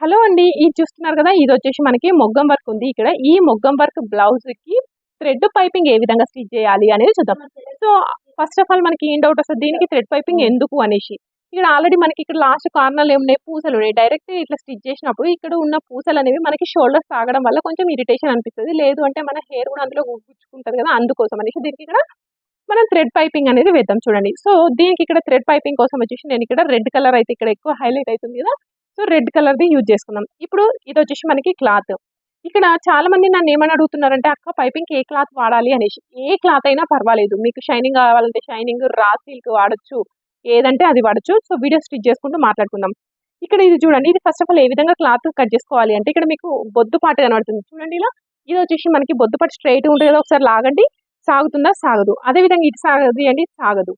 Hello అండి ఇది చూస్తున్నారు కదా ఇది వచ్చేసి మనకి మొగ్గం వర్క్ ఉంది. ఇక్కడ ఈ మొగ్గం వర్క్ బ్లౌజ్కి థ్రెడ్ పైపింగ్ ఏ విధంగా స్టిచ్ చేయాలి అనేది చూద్దాం. సో ఫస్ట్ ఆఫ్ ఆల్ మనకి ఏం డౌట్ వస్తుంది? దీనికి థ్రెడ్ పైపింగ్ ఎందుకు అనేసి. ఇక్కడ ఆల్రెడీ మనకి ఇక్కడ లాస్ట్ కార్నర్లు ఏమున్నాయి? పూసలు. ఉన్నాయి డైరెక్ట్ ఇట్లా స్టిచ్ చేసినప్పుడు ఇక్కడ ఉన్న పూసలు అనేవి మనకి షోల్డర్స్ తాగడం వల్ల కొంచెం ఇరిటేషన్ అనిపిస్తుంది. లేదు అంటే మన హెయిర్ కూడా అందులో గుచ్చుకుంటుంది కదా అందుకోసం అనేసి దీనికి ఇక్కడ మనం థ్రెడ్ పైపింగ్ అనేది వేద్దాం చూడండి. సో దీనికి ఇక్కడ థ్రెడ్ పైపింగ్ కోసం వచ్చేసి నేను ఇక్కడ రెడ్ కలర్ అయితే ఇక్కడ ఎక్కువ హైలైట్ అవుతుంది కదా సో రెడ్ కలర్ది యూజ్ చేసుకున్నాం. ఇప్పుడు ఇది వచ్చేసి మనకి క్లాత్. ఇక్కడ చాలా మంది నన్ను ఏమని అడుగుతున్నారంటే అక్క పైపింగ్ ఏ క్లాత్ వాడాలి? అనేసి. ఏ క్లాత్ అయినా పర్వాలేదు. మీకు షైనింగ్ కావాలంటే షైనింగ్ రా సిల్క్ వాడచ్చు. ఏదంటే అది వాడచ్చు. సో వీడియో స్టిచ్ చేసుకుంటూ మాట్లాడుకుందాం. ఇక్కడ ఇది చూడండి. ఇది ఫస్ట్ ఆఫ్ ఆల్ ఏ విధంగా క్లాత్ కట్ చేసుకోవాలి అంటే ఇక్కడ మీకు బొద్దుపాటు కనబడుతుంది. చూడండి ఇలా. ఇది వచ్చేసి మనకి బొద్దు పాటు స్ట్రైట్ ఉంటుంది కదా ఒకసారి లాగండి. సాగుతుందా? సాగదు. అదే విధంగా ఇది సాగదు అండి సాగదు.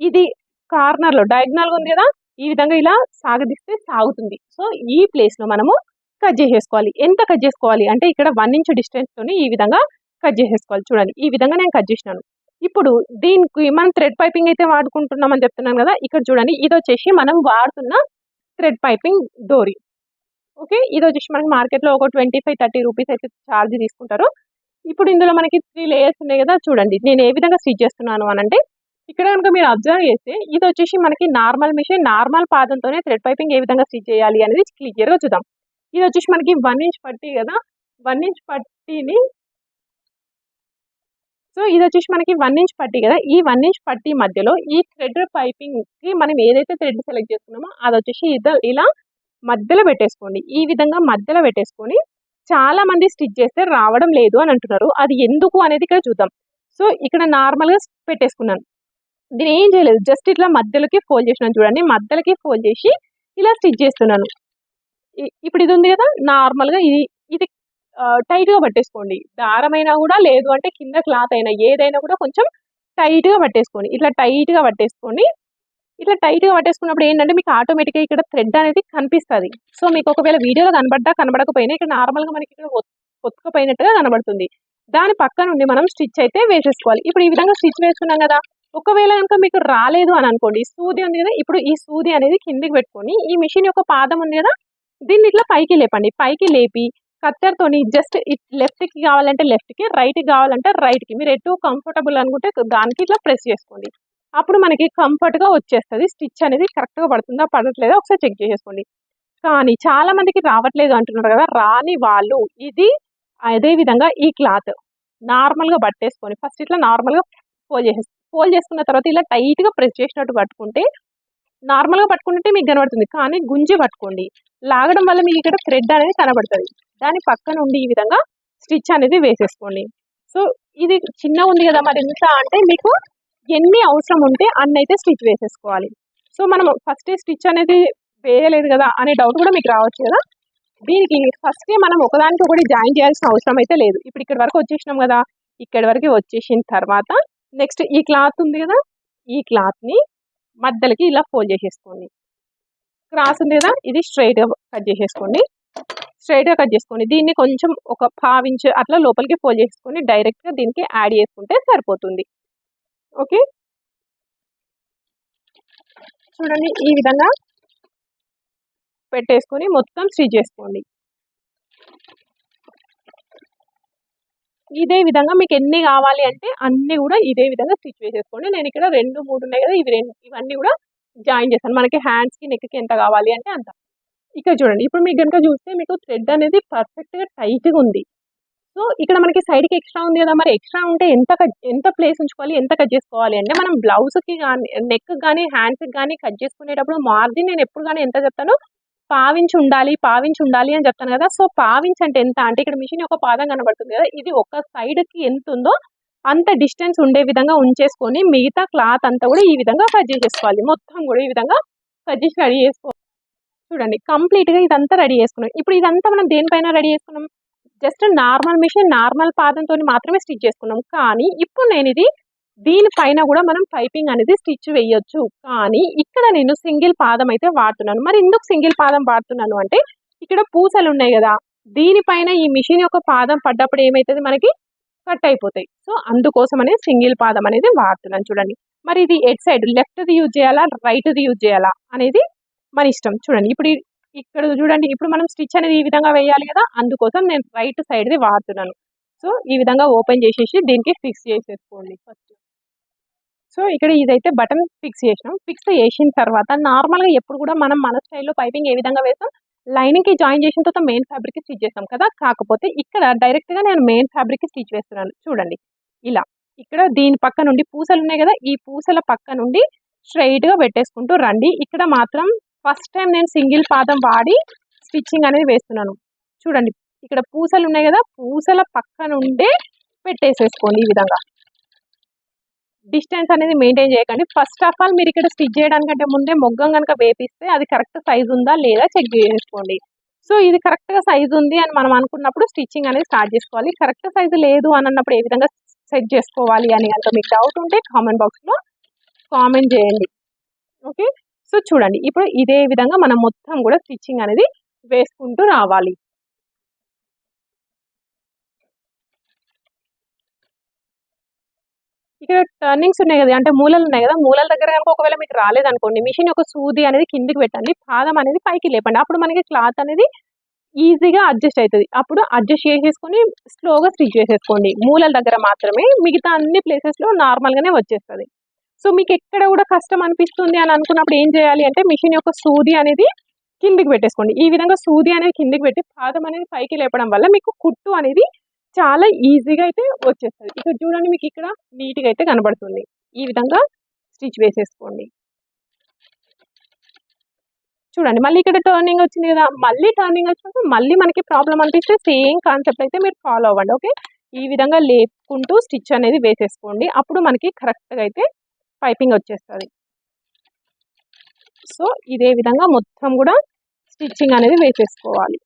ఇది కార్నర్లో డయాగ్నల్గా ఉంది కదా ఈ విధంగా ఇలా సాగదీస్తే సాగుతుంది. సో ఈ ప్లేస్లో మనము కట్ చేసేసుకోవాలి. ఎంత కట్ చేసుకోవాలి? అంటే ఇక్కడ వన్ ఇంచ్ డిస్టెన్స్ తోని ఈ విధంగా కట్ చేసేసుకోవాలి. చూడండి ఈ విధంగా నేను కట్ చేసినాను. ఇప్పుడు దీనికి మనం థ్రెడ్ పైపింగ్ అయితే వాడుకుంటున్నామని చెప్తున్నాను కదా ఇక్కడ చూడండి ఇది వచ్చేసి మనం వాడుతున్న థ్రెడ్ పైపింగ్ డోరీ ఓకే ఇది వచ్చేసి మనకి మార్కెట్లో ఒక ట్వంటీ ఫైవ్ థర్టీ రూపీస్ అయితే ఛార్జ్ తీసుకుంటారు. ఇప్పుడు ఇందులో మనకి త్రీ లేయర్స్ ఉన్నాయి కదా చూడండి నేను ఏ విధంగా స్టిచ్ చేస్తున్నాను అని అంటే ఇక్కడ కనుక మీరు అబ్జర్వ్ చేస్తే ఇది వచ్చేసి మనకి నార్మల్ మిషన్ నార్మల్ పాదంతోనే థ్రెడ్ పైపింగ్ ఏ విధంగా స్టిచ్ చేయాలి అనేది క్లియర్గా చూద్దాం. ఇది వచ్చేసి మనకి వన్ ఇంచ్ పట్టీ కదా వన్ ఇంచ్ పట్టీని సో ఇది వచ్చేసి మనకి వన్ ఇంచ్ పట్టీ కదా ఈ వన్ ఇంచ్ పట్టీ మధ్యలో ఈ థ్రెడ్ పైపింగ్కి మనం ఏదైతే థ్రెడ్ సెలెక్ట్ చేసుకున్నామో అది వచ్చేసి ఇలా మధ్యలో పెట్టేసుకోండి. ఈ విధంగా మధ్యలో పెట్టేసుకొని చాలా మంది స్టిచ్ చేస్తే రావడం లేదు అని అంటున్నారు. అది ఎందుకు అనేది ఇక్కడ చూద్దాం. సో ఇక్కడ నార్మల్గా పెట్టేసుకున్నాను. దీని ఏం చేయలేదు. జస్ట్ ఇట్లా మధ్యలోకి ఫోల్డ్ చేసినాను చూడండి. మధ్యలోకి ఫోల్డ్ చేసి ఇలా స్టిచ్ చేస్తున్నాను. ఇప్పుడు ఇది ఉంది కదా నార్మల్గా ఇది ఇది టైట్గా పట్టేసుకోండి. దారమైనా కూడా లేదు అంటే కింద క్లాత్ అయినా ఏదైనా కూడా కొంచెం టైట్గా పట్టేసుకోండి. ఇట్లా టైట్గా పట్టేసుకోండి. ఇట్లా టైట్గా పట్టేసుకున్నప్పుడు ఏంటంటే మీకు ఆటోమేటిక్గా ఇక్కడ థ్రెడ్ అనేది కనిపిస్తుంది. సో మీకు ఒకవేళ వీడియోలో కనబడ్డా కనబడకపోయినా ఇక్కడ నార్మల్గా మనకి ఇక్కడ ఒత్తుకపోయినట్టుగా కనబడుతుంది. దాని పక్క నుండి మనం స్టిచ్ అయితే వేసేసుకోవాలి. ఇప్పుడు ఈ విధంగా స్టిచ్ వేసుకున్నాం కదా ఒకవేళ కనుక మీకు రాలేదు అని అనుకోండి ఈ సూది ఉంది కదా ఇప్పుడు ఈ సూది అనేది కిందికి పెట్టుకొని ఈ మిషన్ యొక్క పాదం ఉంది కదా దీన్ని ఇట్లా పైకి లేపండి. పైకి లేపి కత్తెరతోని జస్ట్ లెఫ్ట్కి కావాలంటే లెఫ్ట్కి రైట్కి కావాలంటే రైట్కి మీరు ఎటు కంఫర్టబుల్ అనుకుంటే దానికి ఇట్లా ప్రెస్ చేసుకోండి. అప్పుడు మనకి కంఫర్ట్గా వచ్చేస్తుంది. స్టిచ్ అనేది కరెక్ట్గా పడుతుందా పడట్లేదా ఒకసారి చెక్ చేసేసుకోండి. కానీ చాలా మందికి రావట్లేదు అంటున్నారు కదా రాని వాళ్ళు ఇది అదే విధంగా ఈ క్లాత్ నార్మల్గా బట్టేసుకొని పట్టేసుకొని ఫస్ట్ ఇట్లా నార్మల్గా ఫోల్ ఫోల్డ్ చేసేసి ఫోల్డ్ చేసుకున్న తర్వాత ఇలా టైట్గా ప్రెస్ చేసినట్టు పట్టుకుంటే నార్మల్గా పట్టుకుంటే మీకు కనబడుతుంది. కానీ గుంజి పట్టుకోండి. లాగడం వల్ల మీకు ఇక్కడ థ్రెడ్ అనేది కనబడుతుంది. దాని పక్కన ఉండి ఈ విధంగా స్టిచ్ అనేది వేసేసుకోండి. సో ఇది చిన్న ఉంది కదా మరి ఎంత అంటే మీకు ఎన్ని అవసరం ఉంటే అన్ని అయితే స్టిచ్ వేసేసుకోవాలి. సో మనం ఫస్ట్ స్టిచ్ అనేది వేయలేదు కదా అనే డౌట్ కూడా మీకు రావచ్చు కదా. దీనికి ఫస్టే మనం ఒకదానికి ఒకటి జాయిన్ చేయాల్సిన అవసరం అయితే లేదు. ఇప్పుడు ఇక్కడ వరకు వచ్చేసినాం కదా. ఇక్కడి వరకు వచ్చేసిన తర్వాత నెక్స్ట్ ఈ క్లాత్ ఉంది కదా ఈ క్లాత్ని మధ్యలోకి ఇలా ఫోల్డ్ చేసేసుకోండి. క్రాస్ ఉంది కదా ఇది స్ట్రైట్గా కట్ చేసేసుకోండి. స్ట్రైట్గా కట్ చేసుకోండి. దీన్ని కొంచెం ఒక పావించ్ అట్లా లోపలికి ఫోల్డ్ చేసుకొని డైరెక్ట్గా దీనికి యాడ్ చేసుకుంటే సరిపోతుంది. ఓకే? చూడండి ఈ విధంగా పెట్టేసుకొని మొత్తం స్టిచ్ చేసుకోండి. ఇదే విధంగా మీకు ఎన్ని కావాలి అంటే అన్ని కూడా ఇదే విధంగా స్టిచ్ వేసేసుకోండి నేను ఇక్కడ రెండు మూడు ఉన్నాయి కదా ఇవి రెండు ఇవన్నీ కూడా జాయిన్ చేస్తాను. మనకి హ్యాండ్స్కి నెక్కి ఎంత కావాలి అంటే అంత. ఇక్కడ చూడండి ఇప్పుడు మీకు కనుక చూస్తే మీకు థ్రెడ్ అనేది పర్ఫెక్ట్గా టైట్గా ఉంది. సో ఇక్కడ మనకి సైడ్కి ఎక్స్ట్రా ఉంది కదా మరి ఎక్స్ట్రా ఉంటే ఎంత కట్ ఎంత ప్లేస్ ఉంచుకోవాలి ఎంత కట్ చేసుకోవాలి అంటే మనం బ్లౌజ్కి కానీ నెక్ కానీ హ్యాండ్స్కి కానీ కట్ చేసుకునేటప్పుడు మార్జిన్ నేను ఎప్పుడు కానీ ఎంత చెప్తానో? పావించి ఉండాలి పావించి ఉండాలి అని చెప్తాను కదా. సో పావించి అంటే ఎంత? అంటే ఇక్కడ మిషన్ యొక్క పాదం కనబడుతుంది కదా. ఇది ఒక సైడ్కి ఎంత ఉందో అంత డిస్టెన్స్ ఉండే విధంగా ఉంచేసుకొని మిగతా క్లాత్ అంతా కూడా ఈ విధంగా కట్ చేసేసుకోవాలి. మొత్తం కూడా ఈ విధంగా కట్ చేసి రెడీ చేసుకోవాలి చూడండి. కంప్లీట్గా ఇదంతా రెడీ చేసుకున్నాం. ఇప్పుడు ఇదంతా మనం దేనిపైన రెడీ చేసుకున్నాం? జస్ట్ నార్మల్ మిషన్ నార్మల్ పాదంతో మాత్రమే స్టిచ్ చేసుకున్నాం. కానీ ఇప్పుడు నేను ఇది దీనిపైన కూడా మనం పైపింగ్ అనేది స్టిచ్ వేయొచ్చు. కానీ ఇక్కడ నేను సింగిల్ పాదం అయితే వాడుతున్నాను. మరి ఎందుకు సింగిల్ పాదం వాడుతున్నాను అంటే ఇక్కడ పూసలు ఉన్నాయి కదా దీనిపైన ఈ మిషన్ యొక్క పాదం పడ్డప్పుడు ఏమవుతుంది మనకి? కట్ అయిపోతాయి. సో అందుకోసమనే సింగిల్ పాదం అనేది వాడుతున్నాను చూడండి. మరి ఇది ఎట్ సైడ్? లెఫ్ట్ది యూజ్ చేయాలా? రైట్ది యూజ్ చేయాలా? అనేది మన ఇష్టం. చూడండి ఇప్పుడు ఇక్కడ చూడండి ఇప్పుడు మనం స్టిచ్ అనేది ఈ విధంగా వేయాలి కదా అందుకోసం నేను రైట్ సైడ్ది వాడుతున్నాను. సో ఈ విధంగా ఓపెన్ చేసేసి దీనికి ఫిక్స్ చేసేసుకోండి ఫస్ట్. సో ఇక్కడ ఇదైతే బటన్ ఫిక్స్ చేసినాం. ఫిక్స్ చేసిన తర్వాత నార్మల్గా ఎప్పుడు కూడా మనం మన స్టైల్లో పైపింగ్ ఏ విధంగా వేస్తాం? లైనింగ్కి జాయిన్ చేసిన తర్వాత మెయిన్ ఫ్యాబ్రిక్ స్టిచ్ చేస్తాం కదా? కాకపోతే ఇక్కడ డైరెక్ట్గా నేను మెయిన్ ఫ్యాబ్రిక్ స్టిచ్ వేస్తున్నాను. చూడండి. ఇలా. ఇక్కడ దీని పక్క నుండి పూసలు ఉన్నాయి కదా? ఈ పూసల పక్క నుండి స్ట్రైట్గా పెట్టేసుకుంటూ రండి. ఇక్కడ మాత్రం ఫస్ట్ టైం నేను సింగిల్ పాదం వాడి స్టిచ్చింగ్ అనేది వేస్తున్నాను. చూడండి. ఇక్కడ పూసలు ఉన్నాయి కదా? పూసల పక్క నుండే పెట్టేసేసుకోండి ఈ విధంగా. డిస్టెన్స్ అనేది మెయింటైన్ చేయకండి. ఫస్ట్ ఆఫ్ ఆల్ మీరు ఇక్కడ స్టిచ్ చేయడానికంటే ముందే మొగ్గం కనుక వేపిస్తే అది కరెక్ట్ సైజ్ ఉందా లేదా చెక్ చేసుకోండి. సో ఇది కరెక్ట్గా సైజ్ ఉంది అని మనం అనుకున్నప్పుడు స్టిచ్చింగ్ అనేది స్టార్ట్ చేసుకోవాలి. కరెక్ట్ సైజ్ లేదు అని అన్నప్పుడు ఏ విధంగా సెట్ చేసుకోవాలి అని అంత మీకు డౌట్ ఉంటే కామెంట్ బాక్స్లో కామెంట్ చేయండి. ఓకే? సో చూడండి. ఇప్పుడు ఇదే విధంగా మనం మొత్తం కూడా స్టిచ్చింగ్ అనేది వేసుకుంటూ రావాలి. ఇక్కడ టర్నింగ్స్ ఉన్నాయి కదా అంటే మూలలు ఉన్నాయి కదా మూలల దగ్గర కనుక ఒకవేళ మీకు రాలేదనుకోండి మిషన్ యొక్క సూది అనేది కిందికి పెట్టండి పాదం అనేది పైకి లేపండి అప్పుడు మనకి క్లాత్ అనేది ఈజీగా అడ్జస్ట్ అవుతుంది. అప్పుడు అడ్జస్ట్ చేసేసుకొని స్లోగా స్టిచ్ చేసేసుకోండి. మూలల దగ్గర మాత్రమే మిగతా అన్ని ప్లేసెస్లో నార్మల్గానే వచ్చేస్తుంది. సో మీకు ఎక్కడ కూడా కష్టం అనిపిస్తుంది అని అనుకున్నప్పుడు ఏం చేయాలి అంటే మిషన్ యొక్క సూది అనేది కిందికి పెట్టేసుకోండి. ఈ విధంగా సూది అనేది కిందికి పెట్టి పాదం అనేది పైకి లేపడం వల్ల మీకు కుట్టు అనేది చాలా ఈజీగా అయితే వచ్చేస్తుంది. ఇక్కడ చూడండి మీకు ఇక్కడ నీట్గా అయితే కనబడుతుంది. ఈ విధంగా స్టిచ్ వేసేసుకోండి. చూడండి మళ్ళీ ఇక్కడ టర్నింగ్ వచ్చింది కదా మళ్ళీ టర్నింగ్ వచ్చినప్పుడు మళ్ళీ మనకి ప్రాబ్లం అనిపిస్తే సేమ్ కాన్సెప్ట్ అయితే మీరు ఫాలో అవ్వండి ఓకే? ఈ విధంగా లేపుకుంటూ స్టిచ్ అనేది వేసేసుకోండి. అప్పుడు మనకి కరెక్ట్గా అయితే పైపింగ్ వచ్చేస్తుంది. సో ఇదే విధంగా మొత్తం కూడా స్టిచ్చింగ్ అనేది వేసేసుకోవాలి.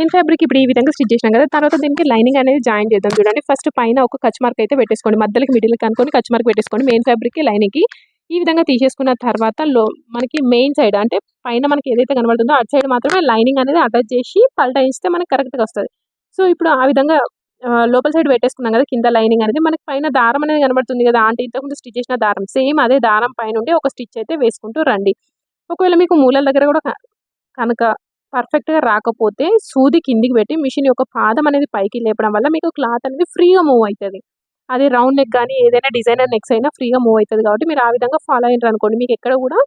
మెయిన్ ఫ్యాబ్రిక్ ఇప్పుడు ఈ విధంగా స్టిచ్ చేసినాం కదా తర్వాత దీనికి లైనింగ్ అనేది జాయిన్ చేద్దాం చూడండి. ఫస్ట్ పైన ఒక కచ్ మార్క్ అయితే పెట్టేసుకోండి. మధ్యలోకి మిడిల్ కనుకొని కచ్ మార్క్ పెట్టేసుకోండి. మెయిన్ ఫ్యాబ్రిక్కి లైనింగ్కి ఈ విధంగా తీసేసుకున్న తర్వాత లో మనకి మెయిన్ సైడ్ అంటే పైన మనకి ఏదైతే కనబడుతుందో అటు సైడ్ మాత్రమే లైనింగ్ అనేది అటాచ్ చేసి పల్టాయిస్తే మనకి కరెక్ట్గా వస్తుంది. సో ఇప్పుడు ఆ విధంగా లోపల సైడ్ పెట్టేసుకున్నాం కదా కింద లైనింగ్ అనేది మనకి పైన దారం అనేది కనబడుతుంది కదా అంటే ఇంతకుముందు స్టిచ్ చేసిన దారం సేమ్ అదే దారం పైన ఉండి ఒక స్టిచ్ అయితే వేసుకుంటూ రండి. ఒకవేళ మీకు మూలల దగ్గర కూడా కనుక పర్ఫెక్ట్గా రాకపోతే సూది కిందికి పెట్టి మిషన్ యొక్క పాదం అనేది పైకి లేపడం వల్ల మీకు క్లాత్ అనేది ఫ్రీగా మూవ్ అవుతుంది. అది రౌండ్ నెక్ కానీ ఏదైనా డిజైనర్ నెక్స్ అయినా ఫ్రీగా మూవ్ అవుతుంది కాబట్టి మీరు ఆ విధంగా ఫాలో అయినారు అనుకోండి. మీకు ఎక్కడ కూడా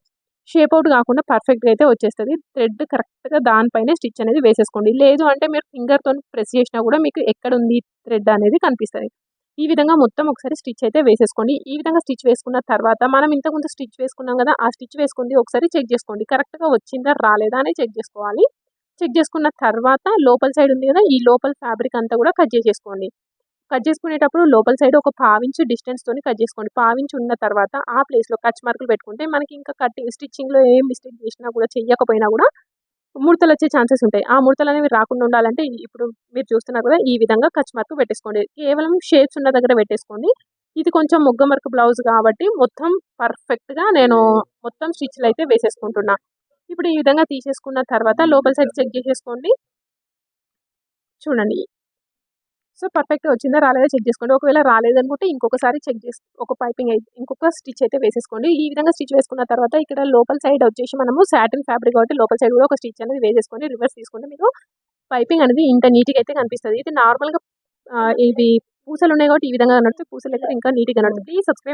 షేప్ అవుట్ కాకుండా పర్ఫెక్ట్గా అయితే వచ్చేస్తుంది. థ్రెడ్ కరెక్ట్గా దానిపైన స్టిచ్ అనేది వేసేసుకోండి. లేదు అంటే మీరు ఫింగర్తో ప్రెస్ చేసినా కూడా మీకు ఎక్కడ ఉంది థ్రెడ్ అనేది కనిపిస్తుంది. ఈ విధంగా మొత్తం ఒకసారి స్టిచ్ అయితే వేసేసుకోండి. ఈ విధంగా స్టిచ్ వేసుకున్న తర్వాత మనం ఇంతకుముందు స్టిచ్ వేసుకున్నాం కదా ఆ స్టిచ్ వేసుకుంది ఒకసారి చెక్ చేసుకోండి. కరెక్ట్గా వచ్చిందా రాలేదా అని చెక్ చేసుకోవాలి. చెక్ చేసుకున్న తర్వాత లోపల సైడ్ ఉంది కదా ఈ లోపల ఫ్యాబ్రిక్ అంతా కూడా కట్ చేసేసుకోండి. కట్ చేసుకునేటప్పుడు లోపల సైడ్ ఒక పావించు డిస్టెన్స్ తోని కట్ చేసుకోండి. పావించు ఉన్న తర్వాత ఆ ప్లేస్లో కచ్ మార్కులు పెట్టుకుంటే మనకి ఇంకా కటింగ్ స్టిచ్చింగ్లో ఏం మిస్టేక్ చేసినా కూడా చెయ్యకపోయినా కూడా ముడతలు వచ్చే ఛాన్సెస్ ఉంటాయి. ఆ ముడతలు అనేవి రాకుండా ఉండాలంటే ఇప్పుడు మీరు చూస్తున్నారు కదా ఈ విధంగా కచ్ మార్క్ పెట్టేసుకోండి. కేవలం షేప్స్ ఉన్న దగ్గర పెట్టేసుకోండి. ఇది కొంచెం మొగ్గ వర్క్ బ్లౌజ్ కాబట్టి మొత్తం పర్ఫెక్ట్గా నేను మొత్తం స్టిచ్లు అయితే వేసేసుకుంటున్నా. ఇప్పుడు ఈ విధంగా తీసేసుకున్న తర్వాత లోపల సైడ్ చెక్ చేసేసుకోండి. చూడండి. సో పర్ఫెక్ట్గా వచ్చిందా? రాలేదా? చెక్ చేసుకోండి. ఒకవేళ రాలేదనుకుంటే ఇంకొకసారి చెక్ చేసి ఒక పైపింగ్ అయితే ఇంకొక స్టిచ్ అయితే వేసేసుకోండి. ఈ విధంగా స్టిచ్ వేసుకున్న తర్వాత ఇక్కడ లోపల సైడ్ వచ్చేసి మనము సాటిన్ ఫ్యాబ్రిక్ కాబట్టి లోపల సైడ్ కూడా ఒక స్టిచ్ అనేది వేసేసుకొని రివర్స్ తీసుకుంటే మీకు పైపింగ్ అనేది ఇంత నీట్గా అయితే కనిపిస్తుంది. ఇది నార్మల్గా ఇది పూసలు ఉన్నాయి కాబట్టి ఈ విధంగా కనబడుతుంది పూసలు అయితే ఇంకా నీట్గా కనబడుతుంది. సబ్స్క్రైబ్